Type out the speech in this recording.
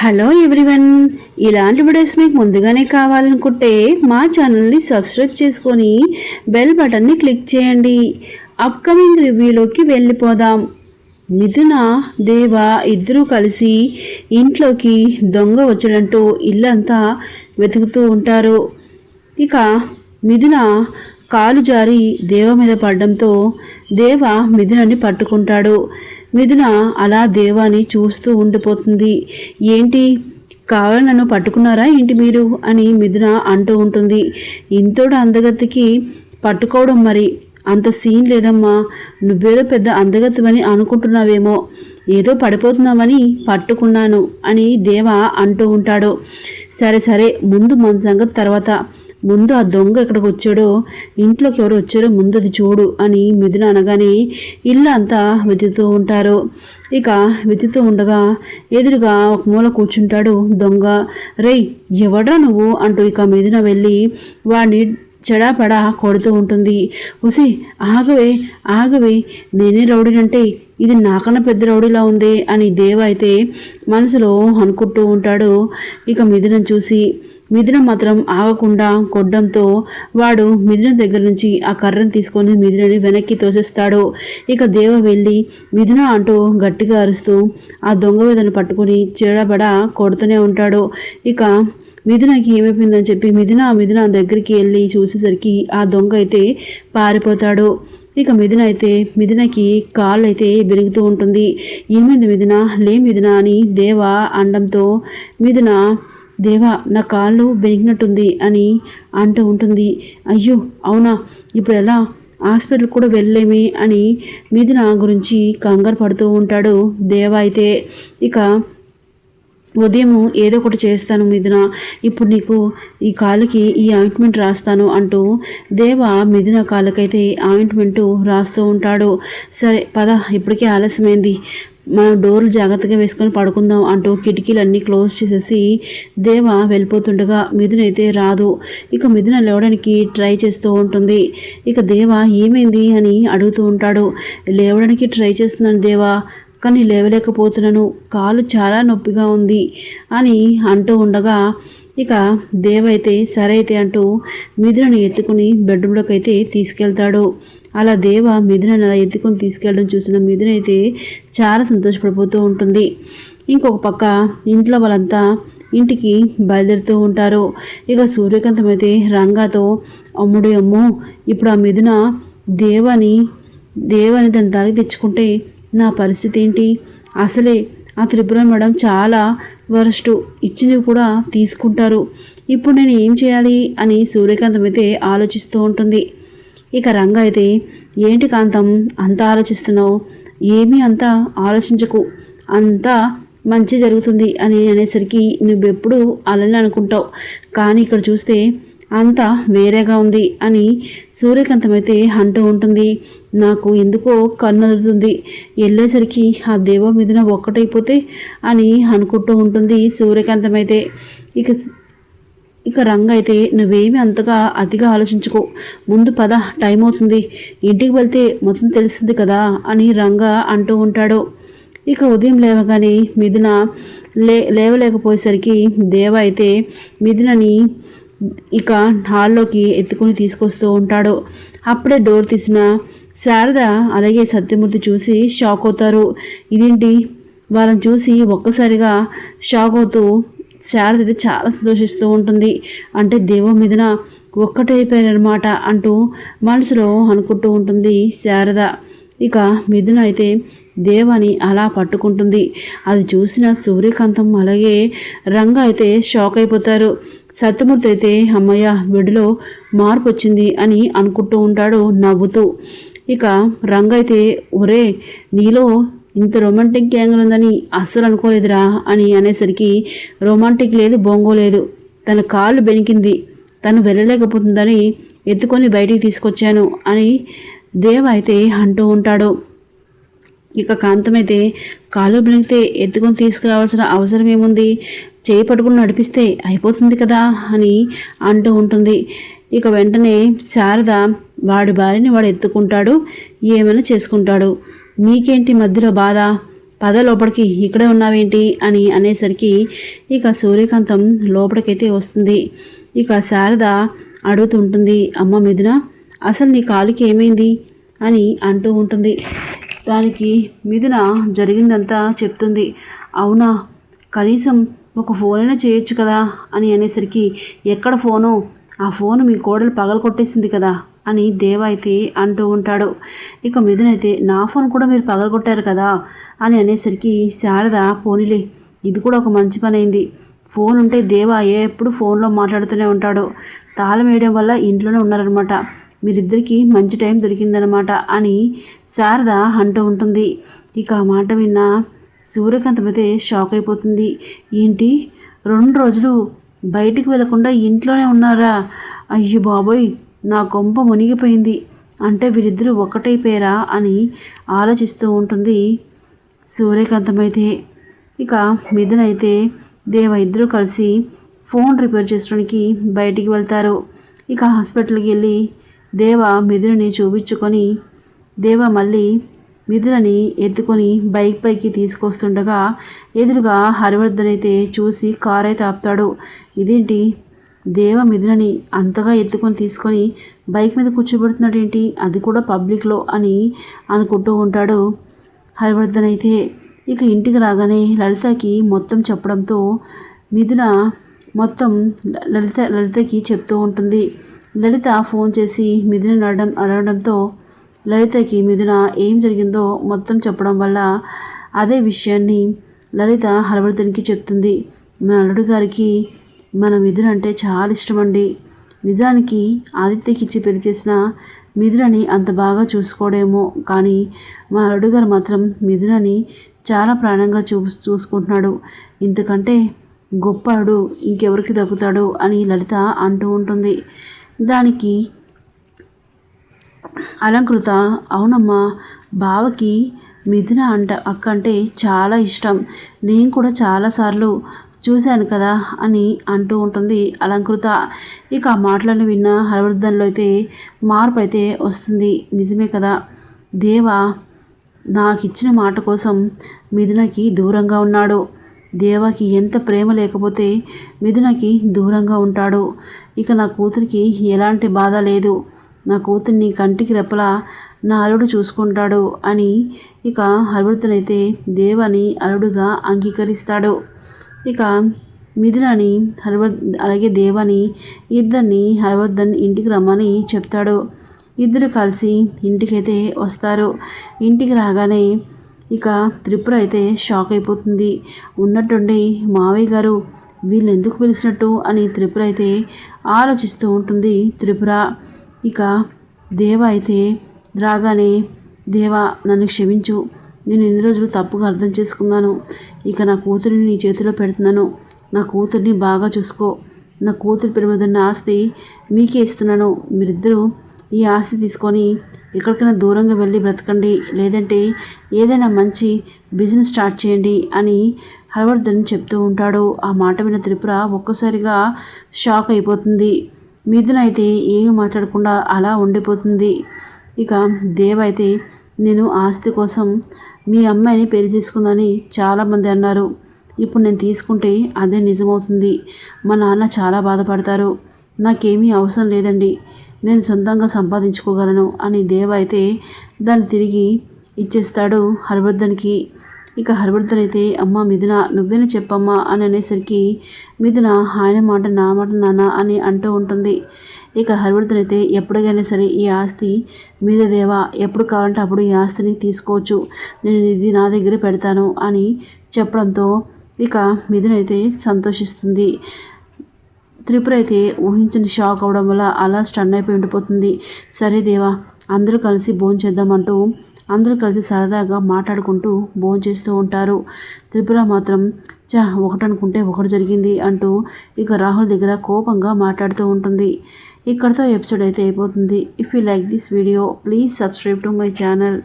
Hello everyone ఇలాంటి videos మీకు ముందుగానే కావాలనుకుంటే మా ఛానల్ని సబ్స్క్రైబ్ చేసుకొని బెల్ బటన్ని క్లిక్ చేయండి. అప్కమింగ్ రివ్యూలోకి వెళ్ళిపోదాం. మిథున దేవ ఇద్దరూ కలిసి ఇంట్లోకి దొంగ వచ్చడంటూ ఇల్లంతా వెతుకుతూ ఉంటారు. ఇక మిథున కాలు జారి దేవ మీద పడడంతో దేవ మిథునని పట్టుకుంటాడు. మిథున అలా దేవాని చూస్తూ ఉండిపోతుంది. ఏంటి? కావాలని నన్ను పట్టుకున్నారా ఏంటి మీరు? అని మిథున అంటూ ఉంటుంది. ఇంతోడు అందగతికి పట్టుకోవడం మరి. అంత సీన్ లేదమ్మా. నువ్వేదో పెద్ద అందగత్వని అనుకుంటున్నావేమో. ఏదో పడిపోతున్నామని పట్టుకున్నాను అని దేవ అంటూ ఉంటాడు. సరే సరే ముందు మన సంగతి తర్వాత. ముందు ఆ దొంగ ఎక్కడికి వచ్చాడో ఇంట్లోకి ఎవరు వచ్చారో ముందు అది చూడు అని మిథున అనగానే ఇల్లు అంతా వెతుకుతూ ఉంటారు. ఇక వెతుకుతూ ఉండగా ఎదురుగా ఒక మూల కూర్చుంటాడు దొంగ. రేయ్ ఎవడ్రా నువ్వు? అంటూ ఇక మిథున వెళ్ళి వాడిని చెడాపడా కొడుతూ ఉంటుంది. ఒసి ఆగవే ఆగవే నేనే రౌడీనంటే ఇది నాకన్నా పెద్ద రౌడీలా ఉంది అని దేవ అయితే మనసులో అనుకుంటూ ఉంటాడు. ఇక మిథునం చూసి మిథునం మాత్రం ఆగకుండా కొడ్డంతో వాడు మిథునం దగ్గర నుంచి ఆ కర్రను తీసుకొని మిథునని వెనక్కి తోసేస్తాడు. ఇక దేవ వెళ్ళి మిథున అంటూ గట్టిగా అరుస్తూ ఆ దొంగ వేదను పట్టుకొని చెడబడ కొడుతూనే ఉంటాడు. ఇక మిథునకి ఏమైపోయిందని చెప్పి మిథున మిథున దగ్గరికి వెళ్ళి చూసేసరికి ఆ దొంగ అయితే పారిపోతాడు. ఇక మిథున అయితే మిథునకి కాళ్ళు అయితే బెరుగుతూ ఉంటుంది. ఏమైంది మిథున? లే మిథున అని దేవ అండంతో మిథున దేవా నా కాళ్ళు బెనిగినట్టుంది అని అంటూ ఉంటుంది. అయ్యో అవునా? ఇప్పుడు ఎలా? హాస్పిటల్ కూడా వెళ్ళలేమి అని మిథున గురించి కంగారు పడుతూ ఉంటాడు దేవ అయితే. ఇక ఉదయం ఏదో ఒకటి చేస్తాను మిథున. ఇప్పుడు నీకు ఈ కాలుకి ఈ ఆయింట్మెంట్ రాస్తాను అంటూ దేవ మిథున కాలుకైతే ఆయింట్మెంటు రాస్తూ ఉంటాడు. సరే పద ఇప్పటికే ఆలస్యమైంది. మనం డోర్లు జాగ్రత్తగా వేసుకొని పడుకుందాం అంటూ కిటికీలన్నీ క్లోజ్ చేసేసి దేవ వెళ్ళిపోతుండగా మిథున అయితే రాదు. ఇక మిథున లేవడానికి ట్రై చేస్తూ ఉంటుంది. ఇక దేవ ఏమైంది అని అడుగుతూ ఉంటాడు. లేవడానికి ట్రై చేస్తున్నాను దేవా. కానీ లేవలేకపోతున్నాను. కాలు చాలా నొప్పిగా ఉంది అని అంటూ ఉండగా ఇక దేవైతే సరే అయితే అంటూ మిథునను ఎత్తుకుని బెడ్రూమ్లోకి అయితే తీసుకెళ్తాడు. అలా దేవ మిథునను అలా ఎత్తుకొని తీసుకెళ్ళడం చూసిన మిథున అయితే చాలా సంతోషపడిపోతూ ఉంటుంది. ఇంకొక పక్క ఇంట్లో వాళ్ళంతా ఇంటికి బయలుదేరుతూ ఉంటారు. ఇక సూర్యకాంతం అయితే రంగాతో అమ్ముడు అమ్మో ఇప్పుడు ఆ మిథున దేవని దేవని దాని దారికి తెచ్చుకుంటే నా పరిస్థితి ఏంటి? అసలే ఆ త్రిపుర మేడం చాలా వరస్టు. ఇచ్చినవి కూడా తీసుకుంటారు. ఇప్పుడు నేను ఏం చేయాలి? అని సూర్యకాంతం అయితే ఆలోచిస్తూ ఉంటుంది. ఇక రంగ అయితే ఏంటి కాంతం? అంత ఆలోచిస్తున్నావు? ఏమీ అంత ఆలోచించకు. అంతా మంచి జరుగుతుంది అని అనేసరికి నువ్వెప్పుడు అలానే అనుకుంటావు. కానీ ఇక్కడ చూస్తే అంతా వేరేగా ఉంది అని సూర్యకాంతం అయితే అంటూ ఉంటుంది. నాకు ఎందుకో కన్ను వెళ్ళేసరికి ఆ దేవ మీదన ఒక్కటైపోతే అని అనుకుంటూ ఉంటుంది సూర్యకాంతం అయితే ఇక ఇక రంగ అయితే నువ్వేమి అంతగా అతిగా ఆలోచించుకో. ముందు పద టైం అవుతుంది ఇంటికి వెళ్తే మొత్తం తెలుస్తుంది కదా అని రంగ అంటూ ఉంటాడు. ఇక ఉదయం లేవగానే మిథున లే లేవలేకపోయేసరికి దేవ అయితే మిథునని ఇక హాల్లోకి ఎత్తుకొని తీసుకొస్తూ ఉంటాడు. అప్పుడే డోర్ తీసిన శారద అలాగే సత్యమూర్తి చూసి షాక్ అవుతారు. ఇదేంటి? వాళ్ళని చూసి ఒక్కసారిగా షాక్ అవుతూ శారద అయితే చాలా సంతోషిస్తూ ఉంటుంది. అంటే దేవం మీదన ఒక్కటైపోయారనమాట అంటూ మనసులో అనుకుంటూ ఉంటుంది శారద. ఇక మిథున అయితే దేవాని అలా పట్టుకుంటుంది. అది చూసిన సూర్యకాంతం అలాగే రంగ అయితే షాక్ అయిపోతారు. సత్యమూర్తి అయితే అమ్మయ్య వీడిలో మార్పు వచ్చింది అని అనుకుంటూ ఉంటాడు నవ్వుతూ. ఇక రంగ అయితే ఒరే నీలో ఇంత రొమాంటిక్ యాంగిల్ ఉందని అస్సలు అనుకోలేదురా అని అనేసరికి రొమాంటిక్ లేదు బొంగో లేదు. తన కాళ్ళు బెనికింది తను వెళ్ళలేకపోతుందని ఎత్తుకొని బయటికి తీసుకొచ్చాను అని దేవ అయితే అంటూ ఉంటాడు. ఇక కాంతమైతే కాలు బెనికితే ఎత్తుకొని తీసుకురావాల్సిన అవసరం ఏముంది చేయి పట్టుకుని నడిపిస్తే అయిపోతుంది కదా అని అంటూ ఉంటుంది. ఇక వెంటనే శారద వాడి భార్యని వాడు ఎత్తుకుంటాడు ఏమైనా చేసుకుంటాడు. నీకేంటి మధ్యలో బాధ? పద లోపలికి ఇక్కడే ఉన్నావేంటి? అని అనేసరికి ఇక సూర్యకాంతం లోపలికైతే వస్తుంది. ఇక శారద అడుగుతుంటుంది అమ్మ మిథున అసలు నీ కాలుకి ఏమైంది? అని అంటూ ఉంటుంది. దానికి మిథున జరిగిందంతా చెప్తుంది. అవునా కనీసం ఒక ఫోన్ అయినా చేయొచ్చు కదా అని అనేసరికి ఎక్కడ ఫోను? ఆ ఫోన్ మీ కోడలు పగల కొట్టేసింది కదా అని దేవ అయితే అంటూ ఉంటాడు. ఇక మిథునైతే నా ఫోన్ కూడా మీరు పగలగొట్టారు కదా అని అనేసరికి శారద పోనీలే ఇది కూడా ఒక మంచి పని అయింది ఫోన్ ఉంటే దేవ ఎప్పుడు ఫోన్లో మాట్లాడుతూనే ఉంటాడు. తాళం వేయడం వల్ల ఇంట్లోనే ఉన్నారనమాట మీరిద్దరికీ మంచి టైం దొరికిందనమాట అని శారద అంటూ ఉంటుంది. ఇక ఆ మాట విన్న సూర్యకాంతం అయితే షాక్ అయిపోతుంది. ఏంటి? రెండు రోజులు బయటికి వెళ్ళకుండా ఇంట్లోనే ఉన్నారా? అయ్యో బాబోయ్ నా కొంప మునిగిపోయింది. అంటే వీరిద్దరూ ఒకటైపోయారా అని ఆలోచిస్తూ ఉంటుంది సూర్యకాంతమైతే. ఇక మిథున్ అయితే దేవ ఇద్దరు కలిసి ఫోన్ రిపేర్ చేసుకోవడానికి బయటికి వెళ్తారు. ఇక హాస్పిటల్కి వెళ్ళి దేవ మిథుని చూపించుకొని దేవ మళ్ళీ మిథునని ఎత్తుకొని బైక్ పైకి తీసుకొస్తుండగా ఎదురుగా హరివర్ధన్ అయితే చూసి కార్ అయితే ఆపుతాడు. ఇదేంటి? దేవ మిథునని అంతగా ఎత్తుకొని తీసుకొని బైక్ మీద కూర్చోబెడుతున్నాడు ఏంటి అది కూడా పబ్లిక్లో అని అనుకుంటూ ఉంటాడు హరివర్ధన్ అయితే ఇక ఇంటికి రాగానే లలితకి మొత్తం చెప్పడంతో మిథున మొత్తం లలిత లలితకి చెప్తూ ఉంటుంది. లలిత ఫోన్ చేసి మిథున అడగడం అడగడంతో లలితకి మిథున ఏం జరిగిందో మొత్తం చెప్పడం వల్ల అదే విషయాన్ని లలిత హరవర్ధన్కి చెప్తుంది. మన అల్లుడు గారికి మన మిథున అంటే చాలా ఇష్టమండి. నిజానికి ఆదిత్యకి ఇచ్చి పెళ్ళి చేసిన మిథునని అంత బాగా చూసుకోడేమో కానీ మా అల్లుడు గారు మాత్రం మిథునని చాలా ప్రాణంగా చూ చూసుకుంటున్నాడు. ఇంతకంటే గొప్పడు ఇంకెవరికి దక్కుతాడు అని లలిత అంటూ ఉంటుంది. దానికి అలంకృత. అవునమ్మా బావకి మిథున అంట అక్క అంటే చాలా ఇష్టం. నేను కూడా చాలాసార్లు చూశాను కదా అని అంటూ ఉంటుంది అలంకృత. ఇక ఆ మాటలను విన్న హరవర్ధన్లో అయితే మార్పు అయితే వస్తుంది. నిజమే కదా? దేవా నాకు ఇచ్చిన మాట కోసం మిథునకి దూరంగా ఉన్నాడు. దేవాకి ఎంత ప్రేమ లేకపోతే మిథునకి దూరంగా ఉంటాడు. ఇక నా కూతురికి ఎలాంటి బాధ లేదు. నా కూతుర్ని కంటికి రెప్పలా నా అల్లుడు చూసుకుంటాడు అని ఇక హరివర్ధనైతే దేవని అల్లుడుగా అంగీకరిస్తాడు. ఇక మిథునని హరివర్ అలాగే దేవని ఇద్దరిని హరివర్ధన్ ఇంటికి రమ్మని చెప్తాడు. ఇద్దరు కలిసి ఇంటికైతే వస్తారు. ఇంటికి రాగానే ఇక త్రిపుర అయితే షాక్ అయిపోతుంది. ఉన్నట్టుండి మావయ్య గారు వీళ్ళు ఎందుకు పిలిచినట్టు? అని త్రిపుర అయితే ఆలోచిస్తూ ఉంటుంది. త్రిపుర ఇక దేవ అయితే రాగానే దేవ నన్ను క్షమించు. నేను ఎన్ని రోజులు తప్పుగా అర్థం చేసుకున్నాను. ఇక నా కూతురిని నీ చేతిలో పెడుతున్నాను. నా కూతుర్ని బాగా చూసుకో. నా కూతురి పేరు మీద ఉన్న ఆస్తి మీకే ఇస్తున్నాను. మీరిద్దరూ ఈ ఆస్తి తీసుకొని ఎక్కడికైనా దూరంగా వెళ్ళి బ్రతకండి. లేదంటే ఏదైనా మంచి బిజినెస్ స్టార్ట్ చేయండి అని హర్వర్ధన్ చెప్తూ ఉంటాడు. ఆ మాట విన్న త్రిపుర ఒక్కసారిగా షాక్ అయిపోతుంది. మిథున్ అయితే ఏమీ మాట్లాడకుండా అలా ఉండిపోతుంది. ఇక దేవ్ అయితే నేను ఆస్తి కోసం మీ అమ్మాయిని పెళ్ళి చేసుకుందని చాలామంది అన్నారు. ఇప్పుడు నేను తీసుకుంటే అదే నిజమవుతుంది. మా నాన్న చాలా బాధపడతారు. నాకేమీ అవసరం లేదండి. నేను సొంతంగా సంపాదించుకోగలను అని దేవ అయితే దాన్ని తిరిగి ఇచ్చేస్తాడు హర్వర్ధన్కి. ఇక హర్వర్ధన్ అయితే అమ్మ మిథున నువ్వేనా చెప్పమ్మా అని అనేసరికి మిథున ఆయన మాట నా మాట నాన్న అని అంటూ ఉంటుంది. ఇక హర్వర్ధన్ అయితే ఎప్పటికైనా సరే ఈ ఆస్తి మీద దేవా ఎప్పుడు కావాలంటే అప్పుడు ఈ ఆస్తిని తీసుకోవచ్చు. నేను ఇది నా దగ్గర పెడతాను అని చెప్పడంతో ఇక మిథున అయితే సంతోషిస్తుంది. త్రిపుర అయితే ఊహించని షాక్ అవడం వల్ల అలా స్టన్ అయిపోయి ఉండిపోతుంది. సరే దేవా అందరూ కలిసి భోంచేద్దామంటూ అందరూ కలిసి సరదాగా మాట్లాడుకుంటూ భోంచేస్తూ ఉంటారు. త్రిపుర మాత్రం చా ఒకటనుకుంటే ఒకటి జరిగింది అంటూ ఇక రాహుల్ దగ్గర కోపంగా మాట్లాడుతూ ఉంటుంది. ఇక్కడతో ఎపిసోడ్ అయితే అయిపోతుంది. If you like this video please subscribe to my channel